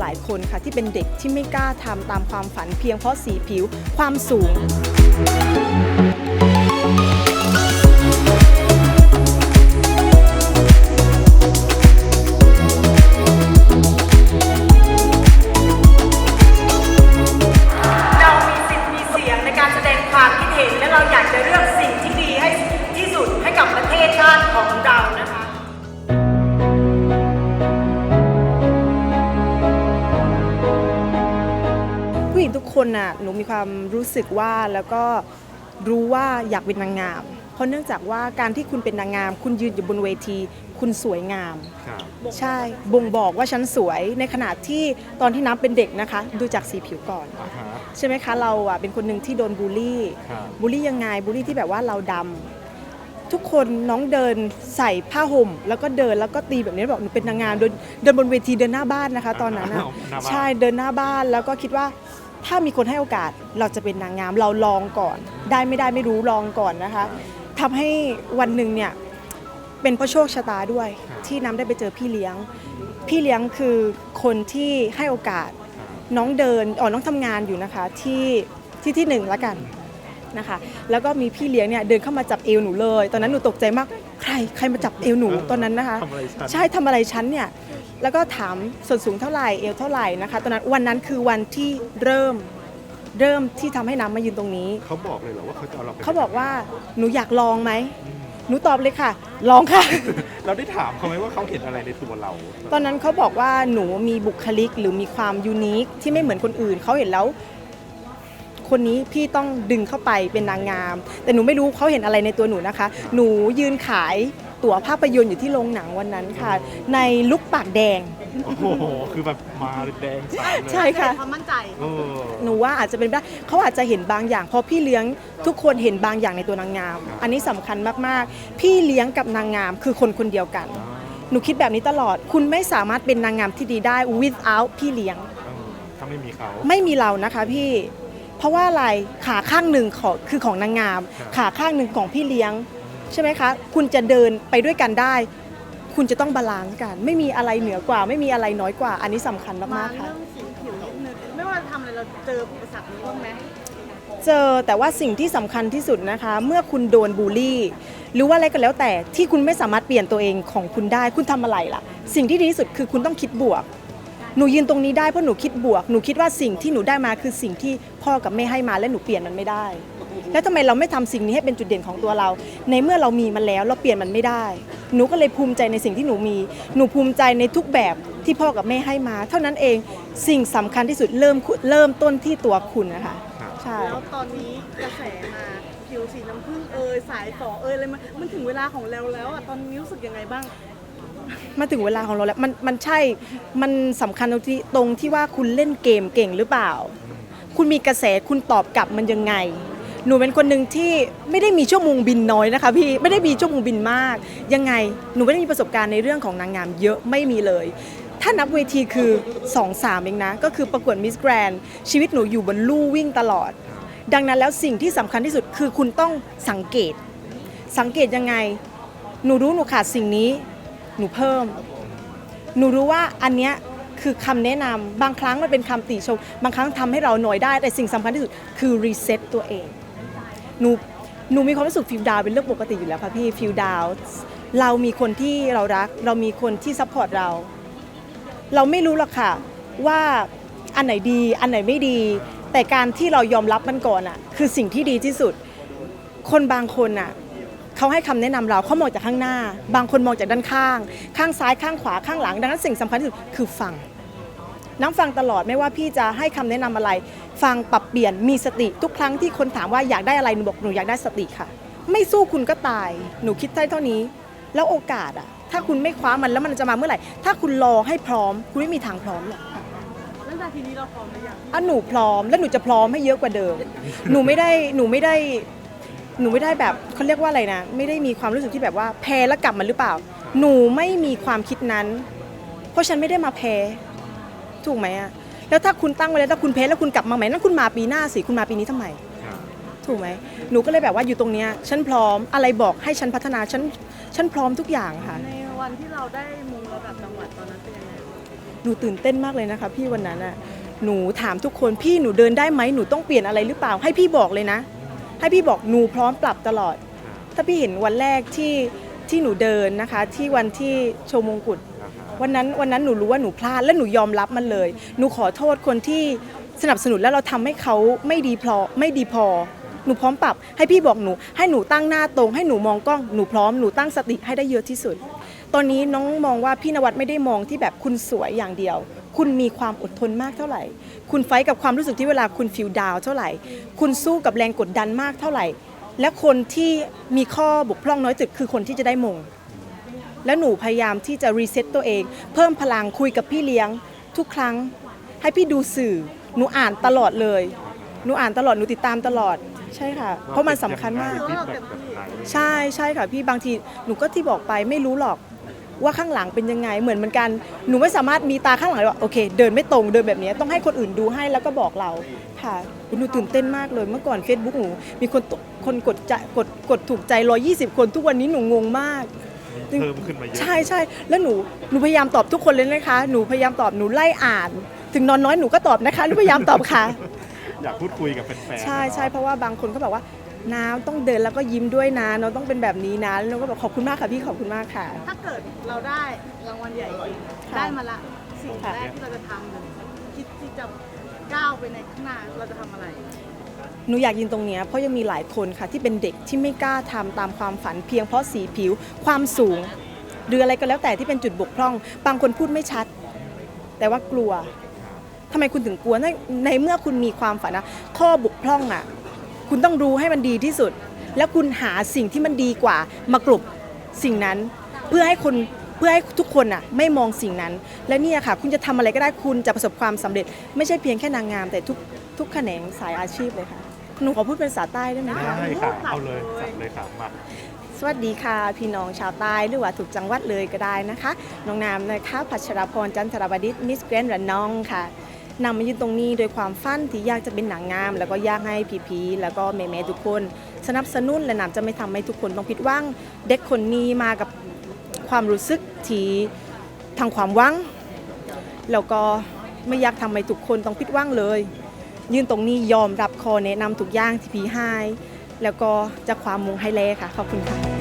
หลายคนค่ะที่เป็นเด็กที่ไม่กล้าทำตามความฝันเพียงเพราะสีผิวความสูง คนน่ะหนูมีความรู้สึกว่าแล้วก็รู้ว่าอยากเป็นนางงาม เพราะเนื่องจากว่าการที่คุณเป็นนางงาม คุณยืนอยู่บนเวที คุณสวยงาม ครับใช่บ่งบอกว่าฉันสวยในขณะที่ตอนที่น้ำเป็นเด็กนะคะ ดูจากสีผิวก่อน อ่าฮะ ใช่ไหมคะเราอะเป็นคนหนึ่งที่โดนบูลลี่ครับ บูลลี่ยังไงบูลลี่ที่แบบว่าเราดำทุกคนน้องเดินใส่ผ้าห่ม แล้วก็เดินแล้วก็ตีแบบนี้บอกหนูเป็นนางงามเดินเดินบนเวทีเดินหน้าบ้านนะคะ ตอนนั้นอะหน้าบ้าน ใช่เดินหน้าบ้านแล้วก็คิดว่า ถ้ามีคนให้โอกาสเราจะเป็นนางงามเราลองก่อน ได้ไม่ได้ไม่รู้ลองก่อนนะคะทำให้วันหนึ่งเนี่ยเป็นเพราะโชคชะตาด้วย ที่น้ำได้ไปเจอพี่เลี้ยง พี่เลี้ยงคือคนที่ให้โอกาสน้องเดินอ๋อน้องทำงานอยู่นะคะที่ที่ที่หนึ่งละกัน นะคะ แล้วก็มีพี่เลี้ยงเนี่ยเดินเข้ามาจับเอวหนูเลย ตอนนั้นหนูตกใจมาก ใครใครมาจับเอวหนูตอนนั้นนะคะ ทำอะไรฉัน ใช่ทำอะไรฉันเนี่ย แล้วก็ถามส่วนสูงเท่าไหร่เอวเท่าไหร่นะคะ ตอนนั้นวันนั้นคือวันที่เริ่มเริ่มที่ทำให้น้ำมายืนตรงนี้ เขาบอกเลยเหรอว่าเขาจะเอาเราไปเขาบอกว่าหนูอยากลองไหม หนูตอบเลยค่ะ ลองค่ะ เราได้ถามเขาไหมว่าเขาเห็นอะไรในตัวเรา ตอนนั้นเขาบอกว่าหนูมีบุคลิกหรือมีความยูนิคที่ไม่เหมือนคนอื่น เขาเห็นแล้ว คนนี้พี่ต้องดึงเข้าไปเป็นนางงาม แต่หนูไม่รู้เขาเห็นอะไรในตัวหนูนะคะ หนูยืนขายตั๋วภาพยนตร์อยู่ที่โรงหนังวันนั้นค่ะ ในลุกปากแดง โอ้โห คือแบบมาแดงสายเลยใช่ค่ะ ความมั่นใจ เออ หนูว่าอาจจะเป็นไปได้เขาอาจจะเห็นบางอย่างเพราะพี่เลี้ยงทุกคนเห็นบางอย่างในตัวนางงาม อันนี้สำคัญมากๆ พี่เลี้ยงกับนางงามคือคนคนเดียวกัน หนูคิดแบบนี้ตลอด คุณไม่สามารถเป็นนางงามที่ดีได้ without พี่เลี้ยงเออถ้าไม่มีเขา ไม่มีเรานะคะพี่ เพราะว่าอะไรขาข้างหนึ่งของคือของนางงามครับขาข้างหนึ่งของพี่เลี้ยงใช่ไหมคะ คุณจะเดินไปด้วยกันได้ คุณจะต้องบาลานซ์กัน ไม่มีอะไรเหนือกว่า ไม่มีอะไรน้อยกว่า อันนี้สำคัญมามากๆค่ะ เรื่องสีผิวนิดนึงไม่ว่าทำอะไรเราเจออุปสรรคนี้บ้างไหมเจอแต่ว่าสิ่งที่สำคัญที่สุดนะคะ เมื่อคุณโดนบูลลี่ หรือว่าอะไรก็แล้วแต่ที่คุณไม่สามารถเปลี่ยนตัวเองของคุณได้ คุณทำอะไรล่ะ สิ่งที่ดีที่สุดคือคุณต้องคิดบวก หนูยืนตรงนี้ได้เพราะหนูคิดบวก หนูคิดว่าสิ่งที่หนูได้มาคือสิ่งที่พ่อกับแม่ให้มาและหนูเปลี่ยนมันไม่ได้ แล้วทำไมเราไม่ทำสิ่งนี้ให้เป็นจุดเด่นของตัวเรา ในเมื่อเรามีมันแล้วเราเปลี่ยนมันไม่ได้ หนูก็เลยภูมิใจในสิ่งที่หนูมี หนูภูมิใจในทุกแบบที่พ่อกับแม่ให้มา เท่านั้นเองสิ่งสำคัญที่สุดเริ่มเริ่มต้นที่ตัวคุณนะคะครับ ใช่ แล้วตอนนี้กระแสมาผิวสีน้ำผึ้งเอยสายฝอเอยอะไรมันมันถึงเวลาของเราแล้วอะตอนนี้รู้สึกยังไงบ้าง มาถึงเวลาของเราแล้วมันมันใช่มันสำคัญตรงที่ตรงที่ว่าคุณเล่นเกมเก่งหรือเปล่า คุณมีกระแสคุณตอบกลับมันยังไง หนูเป็นคนหนึ่งที่ไม่ได้มีชั่วโมงบินน้อยนะคะพี่ไม่ได้มีชั่วโมงบินมาก ยังไงหนูไม่ได้มีประสบการณ์ในเรื่องของนางงามเยอะไม่มีเลย ถ้านับเวทีคือ2อสามเองนะ ก็คือประกวดมิสแกรนชีวิตหนูอยู่บนลู่วิ่งตลอด ดังนั้นแล้วสิ่งที่สำคัญที่สุดคือคุณต้องสังเกต สังเกตยังไง หนูรู้หนูขาดสิ่งนี้ หนูเพิ่ม หนูรู้ว่าอันเนี้ยคือคำแนะนำบางครั้งมันเป็นคำติชม บางครั้งทำให้เราหน่อยได้ แต่สิ่งสำคัญที่สุดคือรีเซ็ตตัวเอง หนูหนูมีความรู้สึกฟิลดาวเป็นเรื่องปกติอยู่แล้วค่ะพี่ฟิลดาวเรามีคนที่เรารัก เรามีคนที่ซัพพอร์ตเรา เราไม่รู้หรอกค่ะว่าอันไหนดีอันไหนไม่ดี แต่การที่เรายอมรับมันก่อนอะคือสิ่งที่ดีที่สุด คนบางคนอะ เขาให้คำแนะนำเราเขามองจากข้างหน้า บางคนมองจากด้านข้าง ข้างซ้ายข้างขวาข้างหลัง ดังนั้นสิ่งสำคัญที่สุดคือฟังน้ำฟังตลอดไม่ว่าพี่จะให้คำแนะนำอะไร ฟังปรับเปลี่ยนมีสติทุกครั้งที่คนถามว่าอยากได้อะไรหนูบอกหนูอยากได้สติค่ะ ไม่สู้คุณก็ตาย หนูคิดได้เท่านี้ แล้วโอกาสอะถ้าคุณไม่คว้ามันแล้วมันจะมาเมื่อไหร่ ถ้าคุณรอให้พร้อม คุณไม่มีทางพร้อมหรอกแล้วนาทีนี้เราพร้อมหรือยังอะหนูพร้อม แล้วหนูจะพร้อมให้เยอะกว่าเดิม หนูไม่ได้หนูไม่ได้ หนูไม่ได้แบบเขาเรียกว่าอะไรนะ ไม่ได้มีความรู้สึกที่แบบว่าแพ้แล้วกลับมาหรือเปล่า หนูไม่มีความคิดนั้น เพราะฉันไม่ได้มาแพ้ถูกไหมอะแล้วถ้าคุณตั้งไว้แล้วถ้าคุณแพ้แล้วคุณกลับมาใหม่นั่นคุณมาปีหน้าสิคุณมาปีนี้ทำไมครับถูกไหมหนูก็เลยแบบว่าอยู่ตรงเนี้ยฉันพร้อมอะไรบอกให้ฉันพัฒนาฉันฉันพร้อมทุกอย่างค่ะ ในวันที่เราได้มงระดับจังหวัดตอนนั้นเป็นยังไงหนูตื่นเต้นมากเลยนะคะพี่วันนั้นอะหนูถามทุกคนพี่หนูเดินได้ไหมหนูต้องเปลี่ยนอะไรหรือเปล่าให้พี่บอกเลยนะ ให้พี่บอกหนูพร้อมปรับตลอด ถ้าพี่เห็นวันแรกที่ที่หนูเดินนะคะ ที่วันที่โชว์มงกุฎวันนั้นวันนั้นหนูรู้ว่าหนูพลาดและหนูยอมรับมันเลย หนูขอโทษคนที่สนับสนุนแล้วเราทำให้เขาไม่ดีพอไม่ดีพอ หนูพร้อมปรับ ให้พี่บอกหนู ให้หนูตั้งหน้าตรง ให้หนูมองกล้องหนูพร้อมหนูตั้งสติให้ได้เยอะที่สุด ตอนนี้น้องมองว่าพี่นวัดไม่ได้มองที่แบบคุณสวยอย่างเดียว คุณมีความอดทนมากเท่าไหร่ คุณไฟท์กับความรู้สึกที่เวลาคุณฟิลดาวเท่าไหร่ คุณสู้กับแรงกดดันมากเท่าไหร่ และคนที่มีข้อบกพร่องน้อยสุดคือคนที่จะได้มง แล้วหนูพยายามที่จะรีเซ็ตตัวเอง เพิ่มพลังคุยกับพี่เลี้ยงทุกครั้ง ให้พี่ดูสื่อ หนูอ่านตลอดเลย หนูอ่านตลอด หนูติดตามตลอด ใช่ค่ะ เพราะมันสำคัญมากฟีดแบ็กแบบไหนใช่ใช่ค่ะพี่บางทีหนูก็ที่บอกไปไม่รู้หรอก ว่าข้างหลังเป็นยังไงเหมือนเหมือนกันหนูไม่สามารถมีตาข้างหลังเลยว่าโอเค เดินไม่ตรงเดินแบบนี้ต้องให้คนอื่นดูให้แล้วก็บอกเราค่ะหนูตื่นเต้นมากเลยเมื่อก่อน Facebook หนูมีคนตคนกดใจกดกดถูกใจ 120 คนทุกวันนี้หนูงงมากมีเพิ่มขึ้นมาเยอะใช่ใช่แล้วหนูหนูพยายามตอบทุกคนเลยนะคะ หนูพยายามตอบหนูไล่อ่าน ถึงนอนน้อยหนูก็ตอบนะคะหนูพยายามตอบค่ะอยากพูดคุยกับแฟนๆใช่นะใช่เพราะว่าบางคนก็บอกว่า น้ำต้องเดินแล้วก็ยิ้มด้วยนะน้องต้องเป็นแบบนี้นะแล้วเราก็บอกขอบคุณมากค่ะพี่ขอบคุณมากค่ะ ถ้าเกิดเราได้รางวัลใหญ่จริงค่ะได้มาละสิ่งค่ะแรกที่เราจะทำเลยคิดที่จะก้าวไปในข้างหน้าเราจะทำอะไร หนูอยากยืนตรงเนี้ยเพราะยังมีหลายคนค่ะที่เป็นเด็กที่ไม่กล้าทำตามความฝันเพียงเพราะสีผิว ความสูง หรืออะไรก็แล้วแต่ที่เป็นจุดบกพร่อง บางคนพูดไม่ชัด แต่ว่ากลัวทำไมคุณถึงกลัวในในเมื่อคุณมีความฝันนะข้อบกพร่องอะ คุณต้องรู้ให้มันดีที่สุด แล้วคุณหาสิ่งที่มันดีกว่ามากลบสิ่งนั้นเพื่อให้คนเพื่อให้ทุกคนอะไม่มองสิ่งนั้น และเนี่ยค่ะ คุณจะทำอะไรก็ได้คุณจะประสบความสำเร็จ ไม่ใช่เพียงแค่นางงาม แต่ทุกทุกแขนงสายอาชีพเลยค่ะหนูขอพูดเป็นภาษาใต้ได้ไหมคะได้ค่ะเอาเลยจัดเลยค่ะมาสวัสดีค่ะ พี่น้องชาวใต้หรือว่าถูกจังหวัดเลยก็ได้นะคะน้องนามนะคะพัชรพรจันทรบดิษฐ์มิสแกรนด์ระนองค่ะ นำมายืนตรงนี้โดยความฝันที่อยากจะเป็นหนังงาม แล้วก็อยากให้พี่ๆแล้วก็แม่ๆทุกคน สนับสนุนและนำจะไม่ทำให้ทุกคนต้องผิดหวังเด็กคนนี้มากับความรู้สึกที่ทางความหวังแล้วก็ไม่อยากทำให้ทุกคนต้องผิดหวังเลย ยืนตรงนี้ยอมรับคอแนะนำทุกอย่างที่พี่ให้แล้วก็จะความมุงให้แลค่ะขอบคุณค่ะ